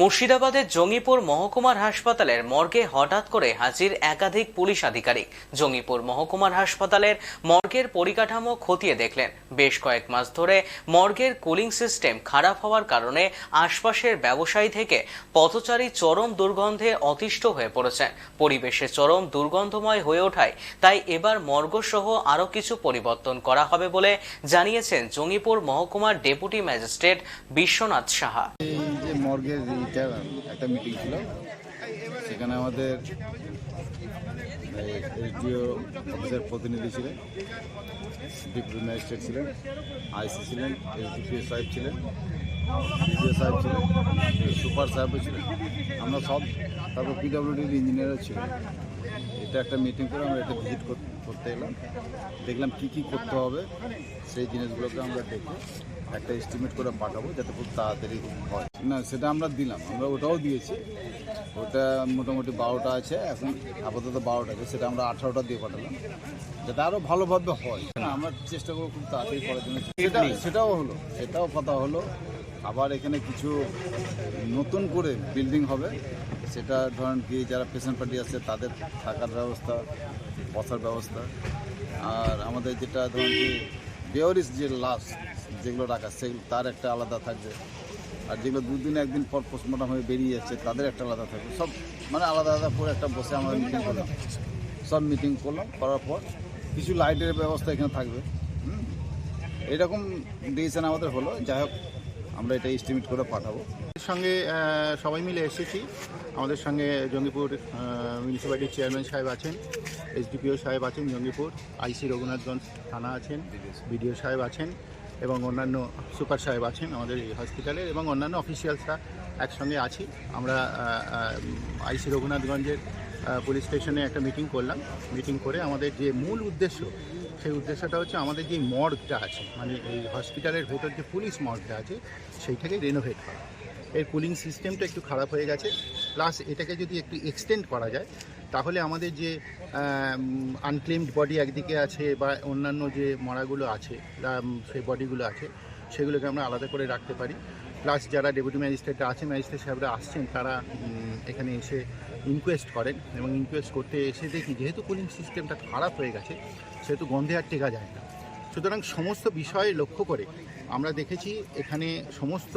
মুর্শিদাবাদের জঙ্গিপুর মহকুমার হাসপাতালের মর্গে হঠাৎ করে হাজির একাধিক পুলিশ আধিকারিক। জঙ্গিপুর মহকুমার হাসপাতালের মর্গের পরিকাঠামো খতিয়ে দেখলেন। বেশ কয়েক মাস ধরে মর্গের কুলিং সিস্টেম খারাপ হওয়ার কারণে আশপাশের ব্যবসায়ী থেকে পথচারী চরম দুর্গন্ধে অতিষ্ঠ হয়ে পড়েছেন। পরিবেশে চরম দুর্গন্ধময় হয়ে ওঠায় তাই এবার মর্গসহ আরও কিছু পরিবর্তন করা হবে বলে জানিয়েছেন জঙ্গিপুর মহকুমার ডেপুটি ম্যাজিস্ট্রেট বিশ্বনাথ সাহা। মর্গের এইটার একটা মিটিং ছিল, সেখানে আমাদের এসডিও অফিসের প্রতিনিধি ছিলেন ডিপুটি ম্যাজিস্ট্রেট ছিলেন আইসি ছিলেন এসডিপিও সাহেব ছিলেন ডিপিও সাহেব ছিলেন, সুপার সাহেবও ছিলেন। আমরা সব, তারপর পিডাব্লিউডির ইঞ্জিনিয়ারও ছিলেন। এটা একটা মিটিং করে আমরা এটা ভিজিট করতে এলাম। দেখলাম কি কি করতে হবে সেই জিনিসগুলোকে আমরা দেখে একটা এস্টিমেট করে পাঠাবো যাতে খুব তাড়াতাড়ি হয়। না সেটা আমরা দিলাম আমরা ওটাও দিয়েছি। ওটা মোটামুটি বারোটা আছে এখন আপাতত বারোটা আছে সেটা আমরা আঠারোটা দিয়ে পাঠালাম যাতে আরও ভালোভাবে হয়। না, আমরা চেষ্টা করব খুব তাড়াতাড়ি করার জন্য। সেটা সেটাও হলো সেটাও কথা হলো আবার এখানে কিছু নতুন করে বিল্ডিং হবে সেটা ধরেন কি, যারা পেশেন্ট পার্টি আছে, তাদের থাকার ব্যবস্থা, বসার ব্যবস্থা। আর আমাদের যেটা ধরুন কি বেওরিস যে লাশ যেগুলো রাখা সেগুলো তার একটা আলাদা থাকবে। আর যেগুলো দুদিন একদিন পর পোস্টমর্টম হয়ে বেরিয়ে যাচ্ছে তাদের একটা আলাদা থাকবে। সব মানে আলাদা আলাদা করে একটা বসে আমরা মিটিং করলাম। সব মিটিং করলাম, করার পর কিছু লাইটের ব্যবস্থা এখানে থাকবে। এরকম ডিসিশন আমাদের হলো। যাই হোক, আমরা এটা এস্টিমেট করে পাঠাবো। আমাদের সঙ্গে সবাই মিলে এসেছি। আমাদের সঙ্গে জঙ্গিপুর মিউনিসিপ্যালিটির চেয়ারম্যান সাহেব আছেন এসডিপিও সাহেব আছেন জঙ্গিপুর আইসি রঘুনাথগঞ্জ থানা আছেন বিডিও সাহেব আছেন এবং অন্যান্য সুপার সাহেব আছেন আমাদের এই হসপিটালের এবং অন্যান্য অফিসিয়ালসরা একসঙ্গে আছি। আমরা আইসি রঘুনাথগঞ্জের পুলিশ স্টেশনে একটা মিটিং করলাম। মিটিং করে আমাদের যে মূল উদ্দেশ্য, সেই উদ্দেশ্যটা হচ্ছে আমাদের যে মর্গটা আছে মানে এই হসপিটালের ভেতর যে পুলিশ মর্গটা আছে সেইটাকে রেনোভেট করা। এর কুলিং সিস্টেমটা একটু খারাপ হয়ে গেছে। প্লাস এটাকে যদি একটু এক্সটেন্ড করা যায়, তাহলে আমাদের যে আনক্লেমড বডি একদিকে আছে বা অন্যান্য যে মরাগুলো আছে সেই বডিগুলো আছে, সেগুলোকে আমরা আলাদা করে রাখতে পারি। প্লাস যারা ডেপুটি ম্যাজিস্ট্রেটরা আছে ম্যাজিস্ট্রেট সাহেবরা আসছেন, তারা এখানে এসে ইনকোয়েস্ট করেন এবং ইনকোয়েস্ট করতে এসে দেখি, যেহেতু কুলিং সিস্টেমটা খারাপ হয়ে গেছে, সেহেতু গন্ধে আর টেকা যায় না। সুতরাং সমস্ত বিষয় লক্ষ্য করে আমরা দেখেছি এখানে সমস্ত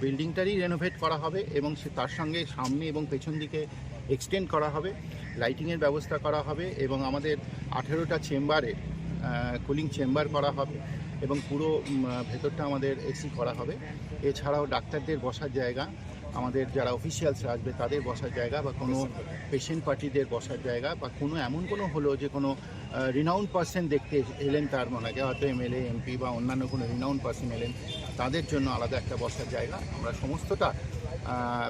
বিল্ডিংটারই রেনোভেট করা হবে এবং তার সঙ্গে সামনে এবং পেছন দিকে এক্সটেন্ড করা হবে লাইটিংয়ের ব্যবস্থা করা হবে এবং আমাদের আঠেরোটা চেম্বারে কুলিং চেম্বার করা হবে এবং পুরো ভেতরটা আমাদের এসি করা হবে। এছাড়াও ডাক্তারদের বসার জায়গা আমাদের যারা অফিসিয়ালসরা আসবে, তাদের বসার জায়গা বা কোনো পেশেন্ট পার্টিদের বসার জায়গা বা কোনো এমন কোনো হলো যে কোনো রিনাউন্ড পার্সন দেখতে এলেন তার মনে হয় হয়তো এমএলএ এমপি বা অন্যান্য কোনো রিনাউন্ড পার্সন এলেন, তাদের জন্য আলাদা একটা বসার জায়গা। আমরা সমস্তটা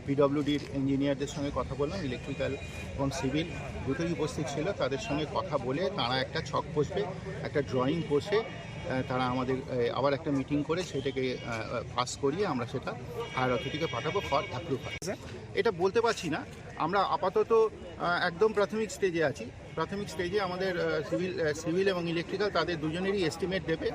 পিডব্লিউডির ইঞ্জিনিয়ারদের সঙ্গে কথা বললাম ইলেকট্রিক্যাল এবং সিভিল দুটোই উপস্থিত ছিল। তাদের সঙ্গে কথা বলে তারা একটা ছক বসবে, একটা ড্রয়িং বসে তারা আমাদের আবার একটা মিটিং করে সেটাকে পাস করিয়ে আমরা সেটা হায়ার অথরিটিকে পাঠাবো ফর অ্যাপ্রুভ এটা বলতে পারছি না। আমরা আপাতত একদম প্রাথমিক স্টেজে আছি। প্রাথমিক স্টেজে আমাদের সিভিল সিভিল এবং ইলেকট্রিক্যাল তাদের দুজনেরই এস্টিমেট দেবে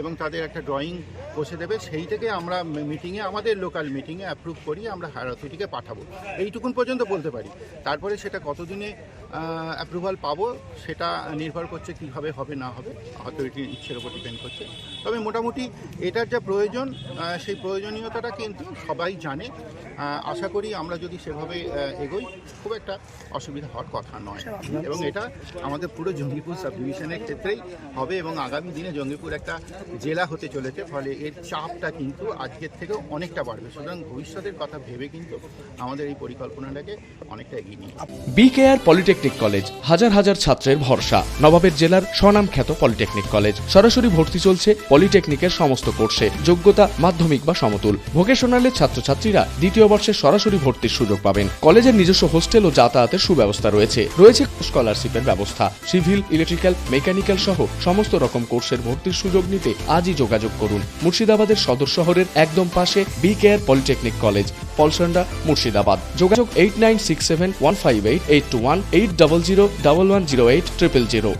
এবং তাদের একটা ড্রয়িং বসে দেবে। সেই থেকে আমরা মিটিংয়ে আমাদের লোকাল মিটিংয়ে অ্যাপ্রুভ করিয়ে আমরা হায়ার অথরিটিকে পাঠাবো। এইটুকুন পর্যন্ত বলতে পারি। তারপরে সেটা কতদিনে অ্যাপ্রুভাল পাবো সেটা নির্ভর করছে কীভাবে হবে না হবে অথরিটির ইচ্ছের উপর ডিপেন্ড করছে। তবে মোটামুটি এটার যা প্রয়োজন সেই প্রয়োজনীয়তাটা কিন্তু সবাই জানে। আশা করি আমরা যদি সেভাবে এগোই, খুব একটা অসুবিধা হওয়ার কথা নয়। এবং এটা আমাদের পুরো জঙ্গিপুর সাব ডিভিশনের ক্ষেত্রেই হবে এবং আগামী দিনে জঙ্গিপুর একটা জেলা হতে চলেছে, ফলে এর চাপটা কিন্তু আজকের থেকেও অনেকটা বাড়বে। সুতরাং ভবিষ্যতের কথা ভেবে কিন্তু আমাদের এই পরিকল্পনাটাকে অনেকটা এগিয়ে নিয়ে। বিকেআর পলিটেকনিক কলেজ হাজার হাজার ছাত্রের ভরসা। নবাবের জেলার স্বনামখ্যাত পলিটেকনিক কলেজ সরাসরি ভর্তি চলছে পলিটেকনিকের সমস্ত কোর্সে যোগ্যতা, মাধ্যমিক বা সমতুল। ভোকেশনালের ছাত্রছাত্রীরা দ্বিতীয় বর্ষে সরাসরি ভর্তির সুযোগ পাবেন। কলেজের নিজস্ব হোস্টেল ও যাতায়াতের সুব্যবস্থা রয়েছে। রয়েছে স্কলারশিপের ব্যবস্থা। সিভিল, ইলেকট্রিক্যাল, মেকানিক্যাল সহ সমস্ত রকম কোর্সের ভর্তির সুযোগ নিতে আজই যোগাযোগ করুন। মুর্শিদাবাদের সদর শহরের একদম পাশে B care polytechnic college, Polsanda, Murshidabad. যোগাযোগ eight nine six seven one five eight eight two one eight double zero double one zero eight triple zero.